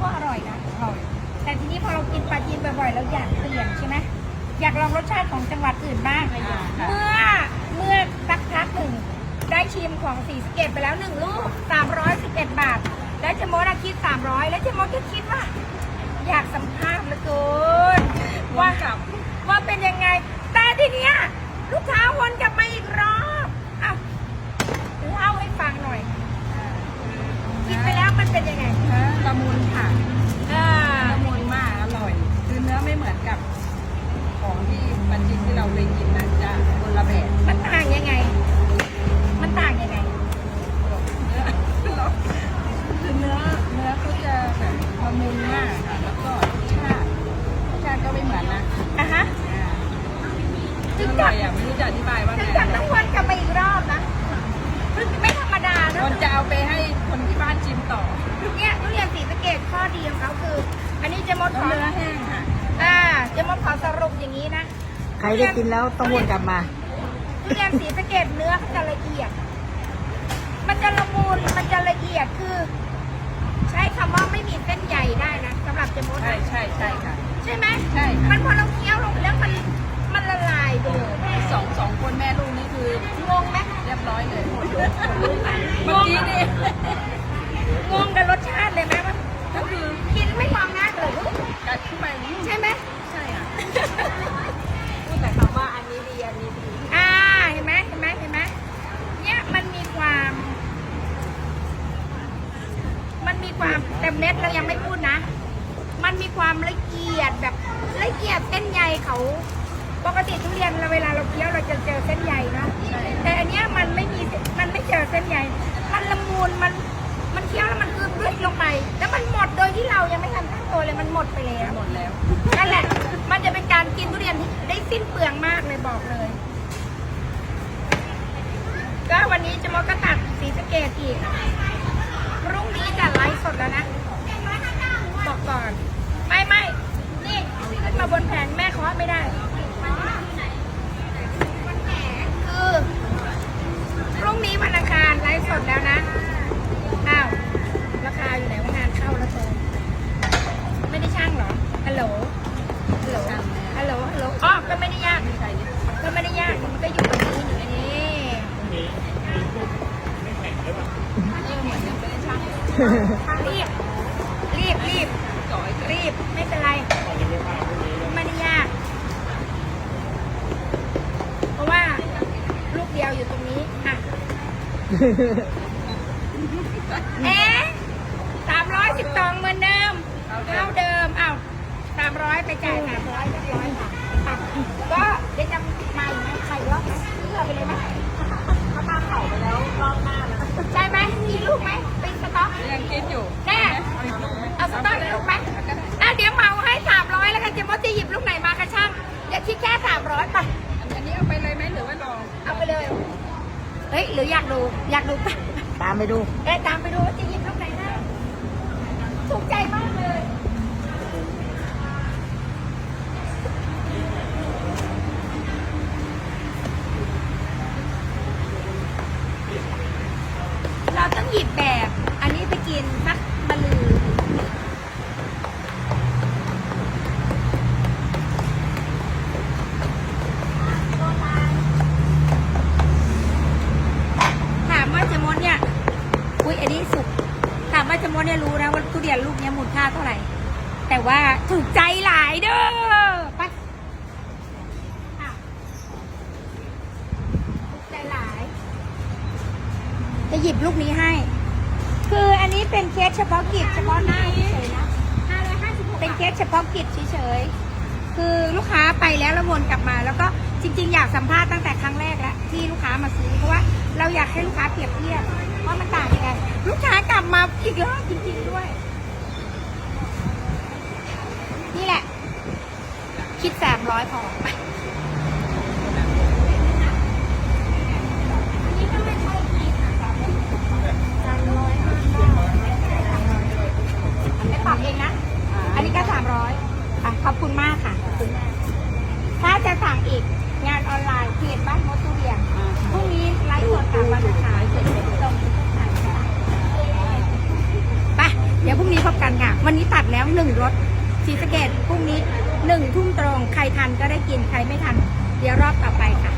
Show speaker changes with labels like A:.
A: พอเรากินปลาจีนบ่อยๆเราอยากเปลี่ยนใช่ไหมอยากลองรสชาติของจังหวัดอื่นบ้าง
B: อ่าค่ะ
A: เมื่อเมื่อสักพักหนึ่งได้ชิมของสีสะเกตไปแล้วหนึ่งลูก311 บาท แล้วเจมดอะคิด 300 แล้วเจมดก็คิดว่า อยากสัมภาษณ์เหลือเกินว่าว่าเป็นยังไง ถึ
B: องร่
A: กั
B: อบยอะไม่รู้จะอธิบายว่า
A: ถึ
B: ไง
A: งกับต้องวนกลับมาอีกรอบนะไม่ธรรมดา
B: ค
A: นะ
B: นจะเอาไปให้คนที่บ้านชิมต่อ
A: เนี่ยทุเรียนสีสะเกดข้อดีของเขาคือ อันนี้เจะมดข
B: แล้ว
A: อ
B: เนื้อแห้งค่ะ
A: อ่าเจะมดขอสรุปอย่างนี้นะ
C: ใครได้กินแล้วต้องวนกลับมา
A: ทุเรียนสีสะเกดเนื้อเขาจะละเอียด มันจะละมุนมันจะ เลยเมื่
B: อกี้นี่
A: งงกับรสชาติเลยไหมว่า
B: ก็คือ
A: กินไม่มองหน้าเลย
B: กัดขึ้นไปนี่
A: ใช่ไหม
B: ใช่อะพูดแต่คำว่าอันนี้ดีอันนี้ดี
A: อ่าเห็นไหมเห็นไหมเห็นไหมเนี่ยมันมีความ มันมีความแต่เม็ดเรายังไม่พูดนะ มันมีความละเอียดแบบละเอียดเส้นใยเขาปกติทุเรียนเราเวลาเราเคี้ยวเราจะเจอเส้นใยเนอะ สิ้นเปลืองมากเลยบอกเลย ก็วันนี้จะมอก็ตัดสีสเกตอีกพรุ่งนี้จะไลฟ์สดแล้วนะ บอกก่อน ไม่ไม่ นี่ขึ้นมาบนแผงแม่เคาะไม่ได้ คือพรุ่งนี้วันอังคารไลฟ์สดแล้วนะ อ้าว ราคาอยู่ไหนว่างานเข้าแล้วเธอ ไม่ได้ช่างเหรอ ฮัลโหล ฮัลโหล ฮัลโหล ฮัลโหล อ๋อ ก็ไม่ได้ยาก
B: ใช่ดิ
A: ก็ไม่ได้ยาก มันก็อยู่ตรงนี้อยู่นี่
B: เออเหมือนยังไม่ได้ช่าง
A: รีบ รีบ รีบ
B: จ่อย
A: รีบ ไม่เป็นไร ไม่ได้ยาก เพราะว่าลูกเดียวอยู่ตรงนี้ อะ เอ๊ะสามร้อยสิบสองเหมือนเดิมเท่าเดิม เอ้าสามร้อยไปจ่ายสามร้อยเรียบร้อยค่ะอะก็ ร้อยไป
B: อัน
A: นี้เอาไป
B: เลยไหมหรือว่ารอ
A: เอาไปเลย เฮ้ยหรืออยากดูอยากดูปะ
C: ตามไปดู
A: เอ๊ะตามไปดูว่าจะหยิบลูกไหนได้ถูกใจมากเลยเราต้องหยิบแบบ อันนี้ไปกินสักบะลือ ถามว่าเจมดเนี่ย อุ้ยอันนี้สุก ถาม ว่าเจมดเนี่ยรู้นะว่าทุเรียนลูกเนี้ยมูลค่าเท่าไหร่ แต่ว่าถูกใจหลายเด้อไปอ้าวถูกใจหลาย จะหยิบลูกนี้ให้ คืออันนี้เป็นเคสเฉพาะกิจเฉพาะหน้าเฉยๆนะเป็นเคสเฉพาะกิจเฉยๆ คือลูกค้าไปแล้วแล้ววนกลับมา แล้วก็จริง ๆ อยากสัมภาษณ์ตั้งแต่ครั้งแรกแล้วที่ลูกค้ามาซื้อเพราะว่าเราอยากให้ลูกค้าเปรียบเทียบ ว่ามันต่างยังไง ลูกค้ากลับมาอีกรอบจริงๆด้วย นี่แหละ คิดสามร้อยพอไปนนี้ก็ไม่ใช่คิดสามร้อยห้าสิบไม่ปรับเองนะ อันนี้ก็สามร้อยอะขอบคุณมากค่ะ ถ้าจะสั่งอีกงานออนไลน์เพจบ้านมดทุเรียนพรุ่งนี้ไลฟ์สดกับวันอังคารเสร็จตรงไปเดแล้วหนึ่งรถสีสเกตพรุ่งนี้หนึ่งทุ่มตรง ใครทันก็ได้กิน ใครไม่ทัน เดี๋ยวรอบต่อไปค่ะ